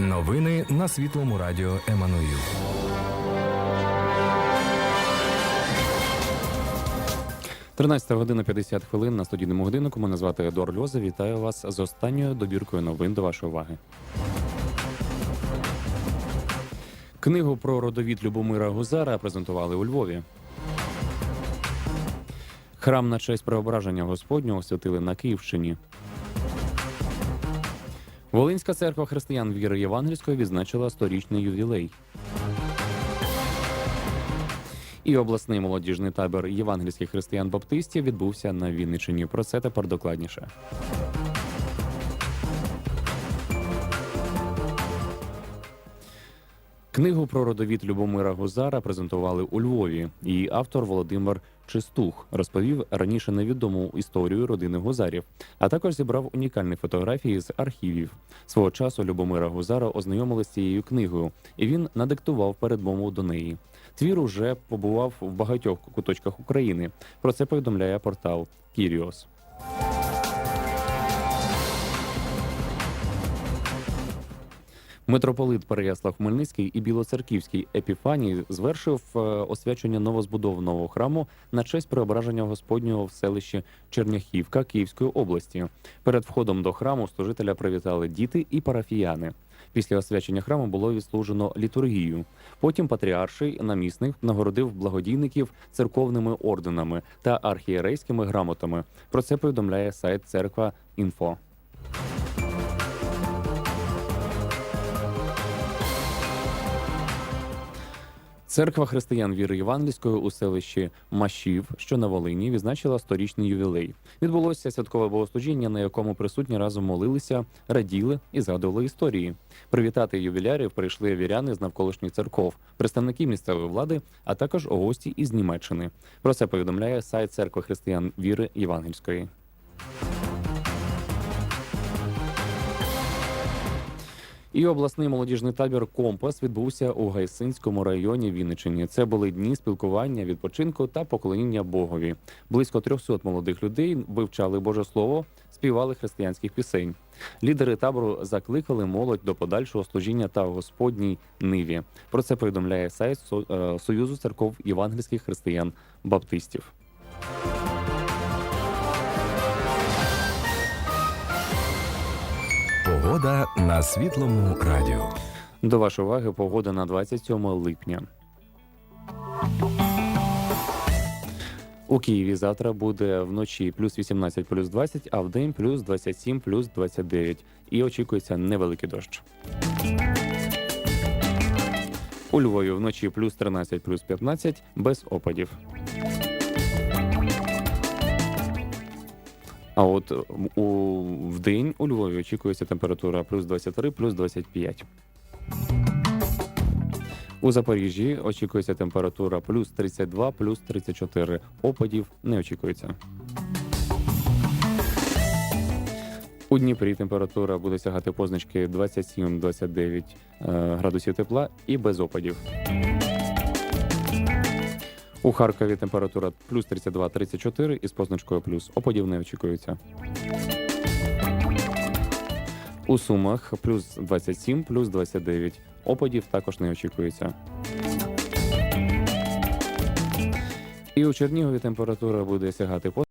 Новини на світлому радіо Еммануїл. Тринадцята година 50 хвилин на студійному годиннику. Мене звати Едуард Льоза. Вітаю вас з останньою добіркою новин до вашої уваги. Книгу про родовід Любомира Гузара презентували у Львові. Храм на честь преображення Господнього освятили на Київщині. Волинська церква християн віри Євангельської відзначила сторічний ювілей. І обласний молодіжний табір євангельських християн-баптистів відбувся на Вінниччині. Про це тепер докладніше. Книгу про родовід Любомира Гузара презентували у Львові. Її автор Володимир Чистух розповів раніше невідому історію родини Гузарів, а також зібрав унікальні фотографії з архівів. Свого часу Любомира Гузара ознайомили з цією книгою, і він надиктував передмову до неї. Твір уже побував в багатьох куточках України. Про це повідомляє портал Кіріос. Митрополит Переяслав Хмельницький і Білоцерківський Епіфаній звершив е, освячення новозбудованого храму на честь преображення Господнього в селищі Черняхівка Київської області. Перед входом до храму служителя привітали діти і парафіяни. Після освячення храму було відслужено літургію. Потім патріарший намісник нагородив благодійників церковними орденами та архієрейськими грамотами. Про це повідомляє сайт Церква Інфо. Церква християн віри Євангельської у селищі Машів, що на Волині, відзначила сторічний ювілей. Відбулося святкове богослужіння, на якому присутні разом молилися, раділи і згадували історії. Привітати ювілярів прийшли віряни з навколишніх церков, представники місцевої влади, а також гості із Німеччини. Про це повідомляє сайт церкви християн віри Євангельської. І обласний молодіжний табір Компас відбувся у Гайсинському районі Вінниччини. Це були дні спілкування, відпочинку та поклоніння Богові. Близько 300 молодих людей вивчали Боже Слово, співали християнських пісень. Лідери табору закликали молодь до подальшого служіння та Господній ниві. Про це повідомляє сайт е, Союзу церков євангельських християн Погода на світлому радіо. До вашої уваги погода на 27 липня. У Києві завтра буде вночі плюс 18, плюс 20, а вдень плюс 27, плюс 29. І очікується невеликий дощ. У Львові вночі плюс 13, плюс 15, без опадів. А от у вдень у Львові очікується температура плюс 23, плюс 25. У Запоріжжі очікується температура плюс 32, плюс 34. Опадів не очікується. У Дніпрі температура буде сягати позначки 27-29 е, градусів тепла і без опадів. У Харкові температура плюс 32-34 із позначкою плюс. Опадів не очікується. У Сумах плюс 27, плюс 29. Опадів також не очікується. І у Чернігові температура буде сягати